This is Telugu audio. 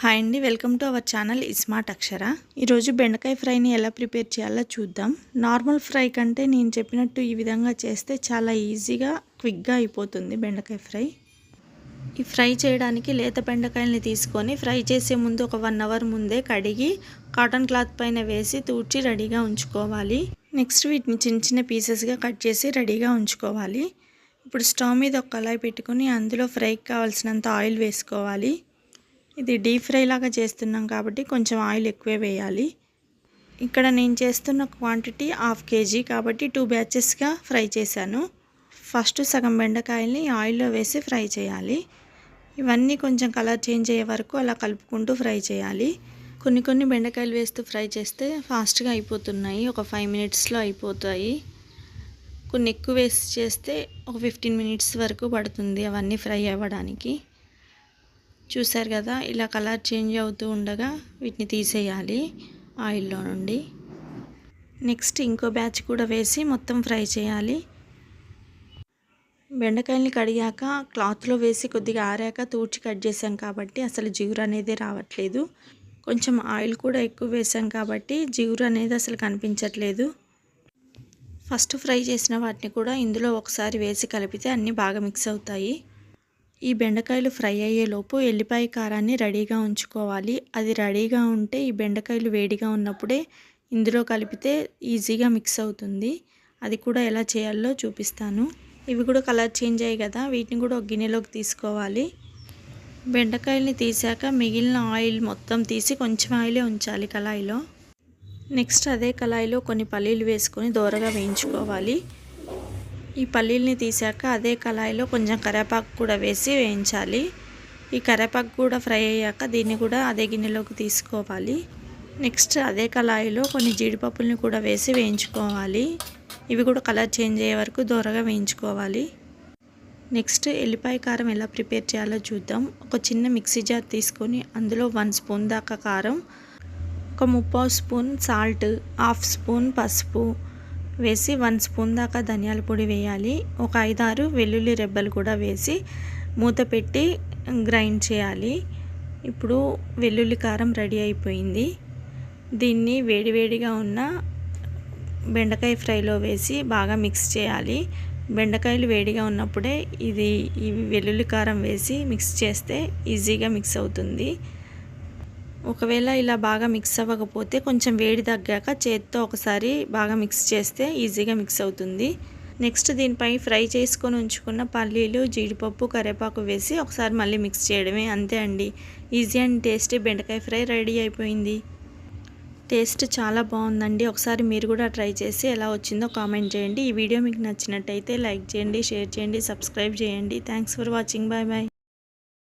హాయ్ అండి welcome to our channel smart Akshara. ఈరోజు బెండకాయ ఫ్రైని ఎలా ప్రిపేర్ చేయాలో చూద్దాం. నార్మల్ ఫ్రై కంటే నేను చెప్పినట్టు ఈ విధంగా చేస్తే చాలా ఈజీగా క్విక్గా అయిపోతుంది బెండకాయ ఫ్రై. ఈ ఫ్రై చేయడానికి లేత బెండకాయల్ని తీసుకొని ఫ్రై చేసే ముందు ఒక వన్ అవర్ ముందే కడిగి కాటన్ క్లాత్ పైన వేసి తూడ్చి రెడీగా ఉంచుకోవాలి. నెక్స్ట్ వీటిని చిన్న చిన్న పీసెస్గా కట్ చేసి రెడీగా ఉంచుకోవాలి. ఇప్పుడు స్టవ్ మీద ఒక కళాయి పెట్టుకుని అందులో ఫ్రైకి కావాల్సినంత ఆయిల్ వేసుకోవాలి. ఇది డీప్ ఫ్రై లాగా చేస్తున్నాం కాబట్టి కొంచెం ఆయిల్ ఎక్కువే వేయాలి. ఇక్కడ నేను చేస్తున్న క్వాంటిటీ హాఫ్ కేజీ కాబట్టి టూ బ్యాచెస్గా ఫ్రై చేశాను. ఫస్ట్ సగం బెండకాయల్ని ఆయిల్లో వేసి ఫ్రై చేయాలి. ఇవన్నీ కొంచెం కలర్ చేంజ్ అయ్యే వరకు అలా కలుపుకుంటూ ఫ్రై చేయాలి. కొన్ని కొన్ని బెండకాయలు వేస్తూ ఫ్రై చేస్తే ఫాస్ట్గా అయిపోతున్నాయి. ఒక ఫైవ్ మినిట్స్లో అయిపోతాయి. కొన్ని ఎక్కువ వేసి చేస్తే ఒక ఫిఫ్టీన్ మినిట్స్ వరకు పడుతుంది అవన్నీ ఫ్రై అవ్వడానికి. చూసారు కదా ఇలా కలర్ చేంజ్ అవుతూ ఉండగా వీటిని తీసేయాలి ఆయిల్లో నుండి. నెక్స్ట్ ఇంకో బ్యాచ్ కూడా వేసి మొత్తం ఫ్రై చేయాలి. బెండకాయల్ని కడిగాక క్లాత్లో వేసి కొద్దిగా ఆరాక తూడ్చి కట్ చేసాం కాబట్టి అసలు జిగురు అనేది రావట్లేదు. కొంచెం ఆయిల్ కూడా ఎక్కువ వేసాం కాబట్టి జిగురు అనేది అసలు కనిపించట్లేదు. ఫస్ట్ ఫ్రై చేసిన వాటిని కూడా ఇందులో ఒకసారి వేసి కలిపితే అన్నీ బాగా మిక్స్ అవుతాయి. ఈ బెండకాయలు ఫ్రై అయ్యేలోపు ఎల్లిపాయ కారాన్ని రెడీగా ఉంచుకోవాలి. అది రెడీగా ఉంటే ఈ బెండకాయలు వేడిగా ఉన్నప్పుడే ఇందులో కలిపితే ఈజీగా మిక్స్ అవుతుంది. అది కూడా ఎలా చేయాలో చూపిస్తాను. ఇవి కూడా కలర్ చేంజ్ అయ్యాయి కదా వీటిని కూడా ఒక గిన్నెలోకి తీసుకోవాలి. బెండకాయల్ని తీసాక మిగిలిన ఆయిల్ మొత్తం తీసి కొంచెం ఆయిలే ఉంచాలి కళాయిలో. నెక్స్ట్ అదే కళాయిలో కొన్ని పల్లీలు వేసుకొని దోరగా వేయించుకోవాలి. ఈ పల్లీల్ని తీసాక అదే కళాయిలో కొంచెం కరేపాకు కూడా వేసి వేయించాలి. ఈ కరేపాకు కూడా ఫ్రై అయ్యాక దీన్ని కూడా అదే గిన్నెలోకి తీసుకోవాలి. నెక్స్ట్ అదే కళాయిలో కొన్ని జీడిపప్పుల్ని కూడా వేసి వేయించుకోవాలి. ఇవి కూడా కలర్ చేంజ్ అయ్యే వరకు దూరగా వేయించుకోవాలి. నెక్స్ట్ ఎల్లిపాయ కారం ఎలా ప్రిపేర్ చేయాలో చూద్దాం. ఒక చిన్న మిక్సీ జార్ తీసుకొని అందులో వన్ స్పూన్ దాకా కారం ఒక ముప్పావు స్పూన్ సాల్ట్ హాఫ్ స్పూన్ పసుపు వేసి వన్ స్పూన్ దాకా ధనియాల పొడి వేయాలి. ఒక ఐదారు వెల్లుల్లి రెబ్బలు కూడా వేసి మూత పెట్టి గ్రైండ్ చేయాలి. ఇప్పుడు వెల్లుల్లి కారం రెడీ అయిపోయింది. దీన్ని వేడివేడిగా ఉన్న బెండకాయ ఫ్రైలో వేసి బాగా మిక్స్ చేయాలి. బెండకాయలు వేడిగా ఉన్నప్పుడే ఇది ఈ వెల్లుల్లి కారం వేసి మిక్స్ చేస్తే ఈజీగా మిక్స్ అవుతుంది. ఒకవేళ ఇలా బాగా మిక్స్ అవ్వకపోతే కొంచెం వేడి తగ్గాక చేత్తో ఒకసారి బాగా మిక్స్ చేస్తే ఈజీగా మిక్స్ అవుతుంది. నెక్స్ట్ దీనిపై ఫ్రై చేసుకొని ఉంచుకున్న పల్లీలు జీడిపప్పు కరివేపాకు వేసి ఒకసారి మళ్ళీ మిక్స్ చేయడమే అంతే అండి. ఈజీ అండ్ టేస్టీ బెండకాయ ఫ్రై రెడీ అయిపోయింది. టేస్ట్ చాలా బాగుందండి. ఒకసారి మీరు కూడా ట్రై చేసి ఎలా వచ్చిందో కామెంట్ చేయండి. ఈ వీడియో మీకు నచ్చినట్టయితే లైక్ చేయండి షేర్ చేయండి సబ్స్క్రైబ్ చేయండి. Thanks for watching bye bye